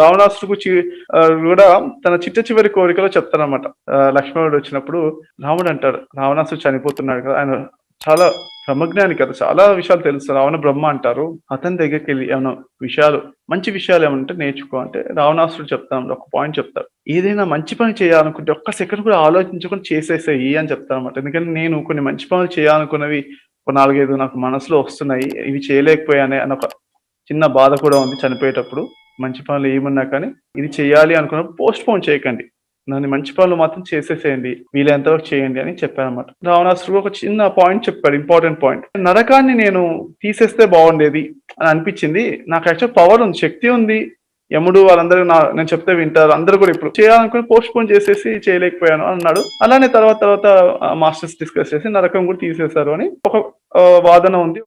రావణాసుడు కూడా తన చిట్ట చివరి కోరికలో చెప్తానమాట లక్ష్మణుడు వచ్చినప్పుడు రాముడు అంటాడు రావణాసుడు చనిపోతున్నాడు కదా. ఆయన చాలా బ్రహ్మజ్ఞాని కదా చాలా విషయాలు తెలుసు. రావణ బ్రహ్మ అంటారు అతని దగ్గరికి వెళ్ళి ఏమైనా విషయాలు మంచి విషయాలు ఏమంటే నేర్చుకో అంటే రావణాసుడు చెప్తాను ఒక పాయింట్ చెప్తారు ఏదైనా మంచి పని చేయాలనుకుంటే ఒక్క సెకండ్ కూడా ఆలోచించకుండా చేసేసేయి అని చెప్తాను అనమాట ఎందుకంటే నేను కొన్ని మంచి పనులు చేయాలనుకున్నవి ఒక నాలుగైదు నాకు మనసులో వస్తున్నాయి ఇవి చేయలేకపోయానే అని ఒక చిన్న బాధ కూడా ఉంది చనిపోయేటప్పుడు. మంచి పనులు ఏమన్నా కానీ ఇది చేయాలి అనుకున్నప్పుడు పోస్ట్ పోన్ చేయకండి. దాన్ని మంచి పనులు మాత్రం చేసేసేయండి. వీలైనంతవరకు చేయండి అని చెప్పానమాట రావణాసుడు ఒక చిన్న పాయింట్ చెప్పాడు ఇంపార్టెంట్ పాయింట్ నరకాన్ని నేను తీసేస్తే బాగుండేది అని అనిపించింది. నాకు యాక్చువల్ పవర్ ఉంది శక్తి ఉంది. యముడు వాళ్ళందరూ నా నేను చెప్తే వింటారు. అందరూ కూడా ఇప్పుడు చేయాలనుకుని పోస్ట్ పోన్ చేసేసి చేయలేకపోయాను అన్నాడు. అలానే తర్వాత తర్వాత మాస్టర్స్ డిస్కస్ చేసి నరకం కూడా తీసేశారు అని ఒక వాదన ఉంది.